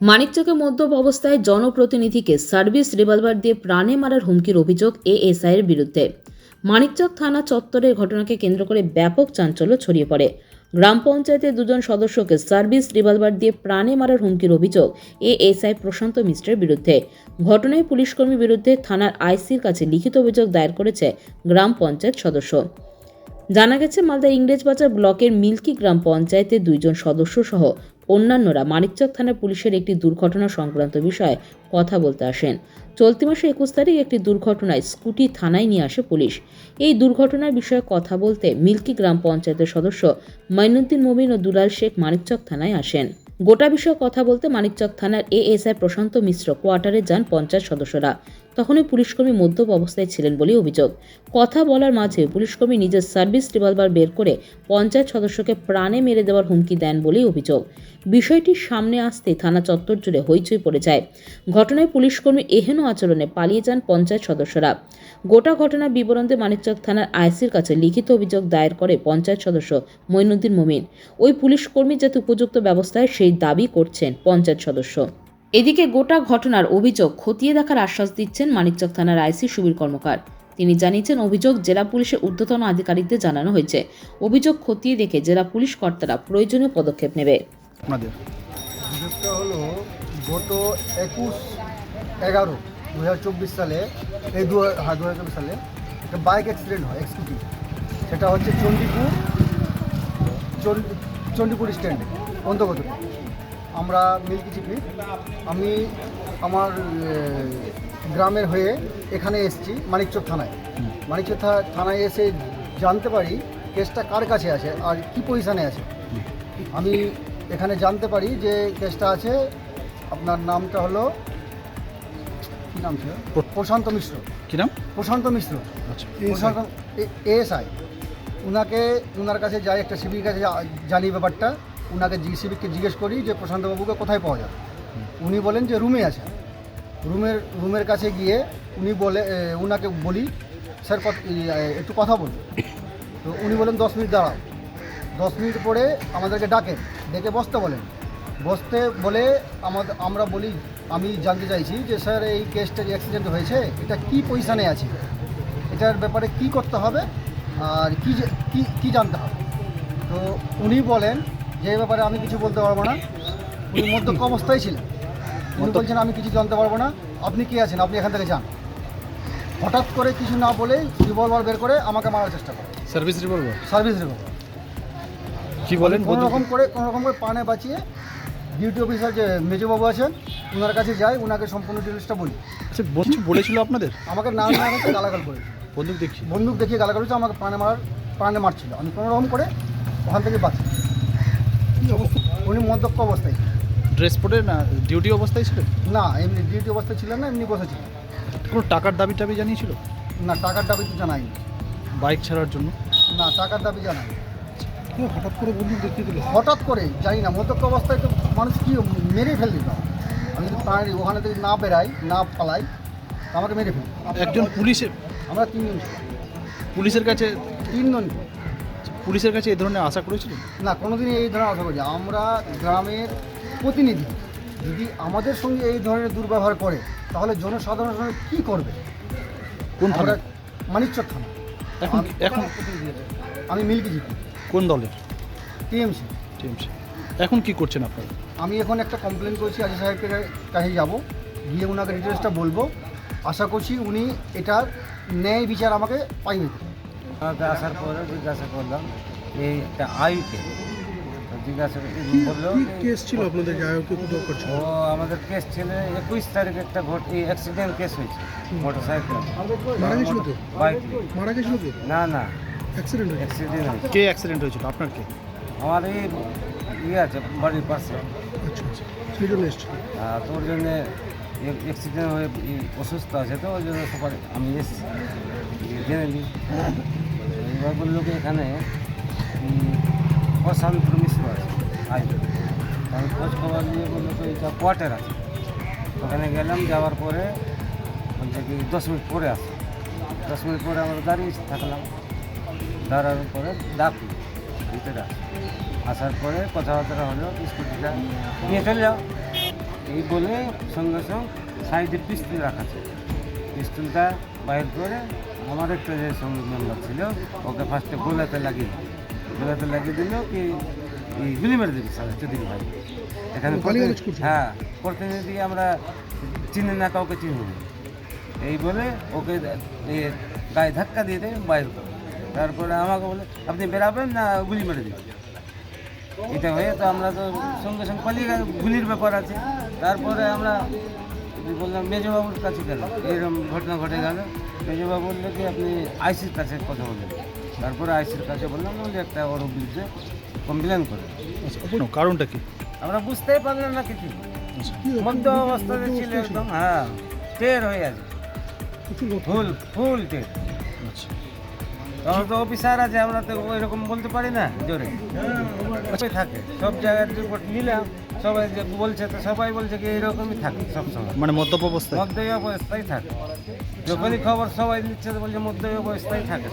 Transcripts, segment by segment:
মানিকচকে মদ্যপ অবস্থায় জনপ্রতিনিধিকে service revolver দিয়ে প্রাণে মারার হুমকির অভিযোগ এএসআইয়ের বিরুদ্ধে। মানিকচক থানা চত্বরের ঘটনাকে কেন্দ্র করে ব্যাপক চাঞ্চল্য ছড়িয়ে পড়ে। গ্রাম পঞ্চায়েতের দুজন সদস্যকে সার্ভিস রিভলভার দিয়ে প্রাণে মারার হুমকির অভিযোগ এএসআই প্রশান্ত মিশ্রের বিরুদ্ধে। ঘটনায় পুলিশকর্মীর বিরুদ্ধে থানার আইসির কাছে লিখিত অভিযোগ দায়ের করেছে গ্রাম পঞ্চায়েত সদস্য। জানা গেছে মালদা ইংরেজবাজার ব্লকের মিল্কি গ্রাম পঞ্চায়েতের দুইজন সদস্য সহ অন্যান্যরা মানিকচক থানার পুলিশের একটি দুর্ঘটনা সংক্রান্ত বিষয়ে কথা বলতে আসেন। চলতি মাসে একুশ তারিখ একটি দুর্ঘটনায় স্কুটি থানায় নিয়ে আসে পুলিশ। এই দুর্ঘটনার বিষয়ে কথা বলতে মিল্কি গ্রাম পঞ্চায়েতের সদস্য মাইনুদ্দিন মমিন ও দুলাল শেখ মানিকচক থানায় আসেন। গোটা বিষয়ে কথা বলতে মানিকচক থানার এএসআই প্রশান্ত মিশ্র কোয়ার্টারে যান পঞ্চায়েত সদস্যরা। তখনই পুলিশকর্মী মদ্যপ অবস্থায় ছিলেন বলে অভিযোগ। কথা বলার মাঝে পুলিশকর্মী নিজের সার্ভিস রিভলভার বের করে পঞ্চায়েত সদস্যকে প্রাণে মেরে দেওয়ার হুমকি দেন বলেই অভিযোগ। বিষয়টি সামনে আসতে থানা চত্বর জুড়ে হইচই পড়ে যায়। ঘটনায় পুলিশকর্মী এহেন আচরণে পালিয়ে যান পঞ্চায়েত সদস্যরা। গোটা ঘটনার বিবরণ দিয়ে মানিকচক থানার আইসির কাছে লিখিত অভিযোগ দায়ের করে পঞ্চায়েত সদস্য মঈনুদ্দিন মমিন। ওই পুলিশকর্মী যাতে উপযুক্ত ব্যবস্থায় সেই দাবি করছেন পঞ্চায়েত সদস্য। এদিকে গোটা ঘটনার অভিযোগ খতিয়ে দেখার আশ্বাস দিচ্ছেন মানিকচক থানার আইসি সুবীর কর্মকার। তিনি জানিয়েছেন অভিযোগ জেলা পুলিশের ঊর্ধ্বতন আধিকারিকদের জানানো হয়েছে। অভিযোগ খতিয়ে দেখে জেলা পুলিশ কর্তারা প্রয়োজনীয় পদক্ষেপ নেবে। আপনাদের। হলো গত একুশ এগারো দু হাজার চব্বিশ সালে এই দু হ্যাঁ দু হাজার চব্বিশ সালে একটা বাইক অ্যাক্সিডেন্ট হয় স্কুটি। সেটা হচ্ছে চণ্ডীপুর চণ্ডীপুর স্ট্যান্ডে অন্তর্গত। আমরা মিল্কি চিপি আমি আমার গ্রামের হয়ে এখানে এসেছি মানিকচক থানায়। মানিকচক থা- থানায় এসে জানতে পারি কেসটা কার কাছে আছে আর কি পজিশানে আছে। আমি এখানে জানতে পারি যে কেসটা আছে আপনার নামটা হলো কি নাম ছিল? প্রশান্ত মিশ্র। কি নাম? প্রশান্ত মিশ্র। আচ্ছা। প্রশান্ত এএসআই উনাকে উনার কাছে যাই একটা সিভির কাছে জানি ব্যাপারটা। উনাকে জি সিভিককে জিজ্ঞেস করি যে প্রশান্তবাবুকে কোথায় পাওয়া যাবে। উনি বলেন যে রুমে আছে। রুমের রুমের কাছে গিয়ে উনি বলে এ, উনাকে বলি স্যার একটু কথা বলুন। তো উনি বলেন দশ মিনিট দাঁড়াও। দশ মিনিট পরে আমাদেরকে ডাকেন ডেকে বসতে বলেন। বসতে বলে আমাদের আমরা বলি আমি জানতে চাইছি যে স্যার এই কেসটা যে অ্যাক্সিডেন্ট হয়েছে এটা কি পজিশানে আছে? এটার ব্যাপারে কি করতে হবে? আর কি কি জানতে হবে? তো উনি বলেন যে ব্যাপারে আমি কিছু বলতে পারব না উনি মধ্যক অবস্থায় ছিলেন। উনি বলছেন আমি কিছু জানতে পারব না। আপনি কি আছেন? আপনি এখান থেকে যান। হঠাৎ করে কিছু না বলেই রিভলভার বের করে আমাকে মারার চেষ্টা করে। Service revolver? Service revolver. কি বলেন? কোনো রকম করে কোনো রকম করে পানে বাঁচিয়ে ডিউটি অফিসার যে মেজবাবু আছেন ওনার কাছে যাই ওনাকে সম্পূর্ণ ডিটেলসটা বলি। আচ্ছা বলছি বলেছিল আপনাদের? আমাকে নাম না হচ্ছে গালাগাল করে বন্দুক দেখছি বন্দুক দেখিয়ে গালাগাল হচ্ছে আমাকে প্রাণে মারার প্রাণে মারছিল। আমি কোনো রকম করে ওখান থেকে বাঁচি উনি মদ্যপ অবস্থায়। ড্রেস পরে না ডিউটি অবস্থায় ছিলেন? না এমনি ডিউটি অবস্থায় ছিলেন না এমনি বসেছিলেন কোনো টাকার দাবি টাবি জানিয়েছিল? না টাকার দাবি তো জানাইনি। বাইক ছাড়ার জন্য? না টাকার দাবি জানাইনি। হঠাৎ করে বন্দুক দেখিয়ে দিল? হঠাৎ করে জানি না মদ্যপ অবস্থায় তো মানুষ কি মেরে ফেল দিত আমি যদি পারি ওখানে থেকে না বেরাই না পালাই তো আমাকে মেরে ফেলি একজন পুলিশে আমরা তিনজন। পুলিশের কাছে তিনজন। পুলিশের কাছে এই ধরনের আশা করেছিলেন? না কোনোদিনই এই ধরনের আশা করি। আমরা গ্রামের প্রতিনিধি। যদি আমাদের সঙ্গে এই ধরনের দুর্ব্যবহার করে তাহলে জনসাধারণ সঙ্গে কী করবে? কোন থানা মানিকচক থানা। এখন এখন আমি মিল্কি জিপি কোন দলের? টিএমসি। টিএমসি। এখন কি করছেন আপনারা? আমি এখন একটা কমপ্লেন করছি আজি সাহেবের কাছে যাব। গিয়ে ওনাকে ডিটেলসটা বলব। আশা করছি উনি এটার ন্যায় বিচার আমাকে পাইয়ে দেবেন। আমাকে আসার পরে জিজ্ঞাসা করলাম এই একটা আয়ুকে? জিজ্ঞাসা করে বলল কেস ছিল আপনাদের ও আমাদের কেস ছিল একুশ তারিখ একটা ঘট এই অ্যাক্সিডেন্ট কেস হয়েছে মোটর সাইকেল মারা গেছিল তো? বাইক মারা গেছিল তো? না না। অ্যাক্সিডেন্ট অ্যাক্সিডেন্ট কে অ্যাক্সিডেন্ট হয়েছিল? আপনার কে? আমার এই ইয়ে আছে বাড়ির পাশে। আচ্ছা আচ্ছা। আর তোর জন্যে অ্যাক্সিডেন্ট হয়ে অসুস্থ আছে তো ওই জন্য সবাই আমি এসেছি। জেনে নিই। এবার বলল কি এখানে প্রশান্ত মিশ্র আছে আই আমি নিয়ে বলল তো এটা কোয়ার্টার আছে। ওখানে গেলাম, যাওয়ার পরে বলছে কি, দশ মিনিট পরে আসো। দশ মিনিট পরে আমরা দাঁড়িয়ে থাকলাম। দাঁড়ানোর পরে ডাকলো ভিতরে আসার পরে কথাবার্তা হলো, স্কুটিটা নিয়ে চলে যাও। এই বলে সঙ্গে সঙ্গে সাইডে পিস্তল রাখা ছিল। পিস্তলটা বাইর করে আমার একটা যে সঙ্গে মেম্বার ছিল ওকে ফার্স্টে গোলাতে লাগিয়ে দিল। গোলাতে লাগিয়ে দিল কি গুলি মেরে দিবি স্যার চৌধুরী ভাই এখানে করছে? হ্যাঁ প্রতিনিধি আমরা চিনি না কাউকে চিনি না। এই বলে ওকে গায়ে ধাক্কা দিয়ে দেয় বাইর করে তারপরে আমাকে বলে আপনি বেরাবেন না গুলি মেরে দিবেন? এটা হয়ে তো আমরা তো সঙ্গে সঙ্গে পালিয়ে গেল গুলির ব্যাপার আছে। তারপরে আমরা বললাম মেজবাবুর কাছে গেল এরকম ঘটনা ঘটে গেল। মেজবাবু বলল কি আপনি আইসির কাছে কথা বললেন তারপরে আইসির কাছে বললাম বলে একটা ওর বিরুদ্ধে কমপ্লেন করে। আচ্ছা কারণটা কি? আমরা বুঝতেই পারলাম না কিছু। আচ্ছা। মধ্য অবস্থাতে ছিল একদম হ্যাঁ টের হয়ে আছে। ফুল ফুল টের। আচ্ছা। তো অফিসার আছে আমরা তো ওই রকম বলতে পারি না জোরে। থাকে সব জায়গার রিপোর্ট নিলাম সবাই যে বলছে তো সবাই বলছে কি এরকমই থাকে সবসময় মানে মদ্যপ অবস্থায়? মধ্যই অবস্থায় থাকে। যখনই খবর সবাই নিচ্ছে বলছে মধ্যই অবস্থায় থাকে।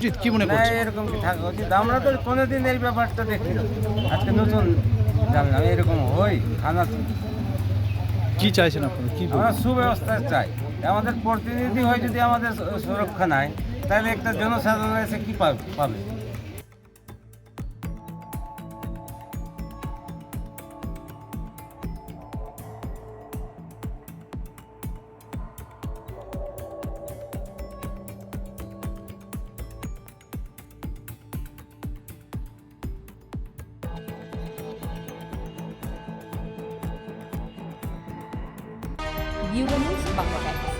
জিৎ কি মনে না করছেন? এরকম কি থাকা? উচিত। আমরা তো কোনোদিন এই ব্যাপারটা দেখি আজকে নতুন জানলাম এরকম হই খানা কি চাইছেন আপনারা? কি আমরা সুব্যবস্থা চাই। আমাদের প্রতিনিধি হয়ে যদি আমাদের সুরক্ষা নাই তাহলে একটা জনসাধারণ এসে কি পাবে? পাবে ব্যুরো নিউজ বাংলা টাইমস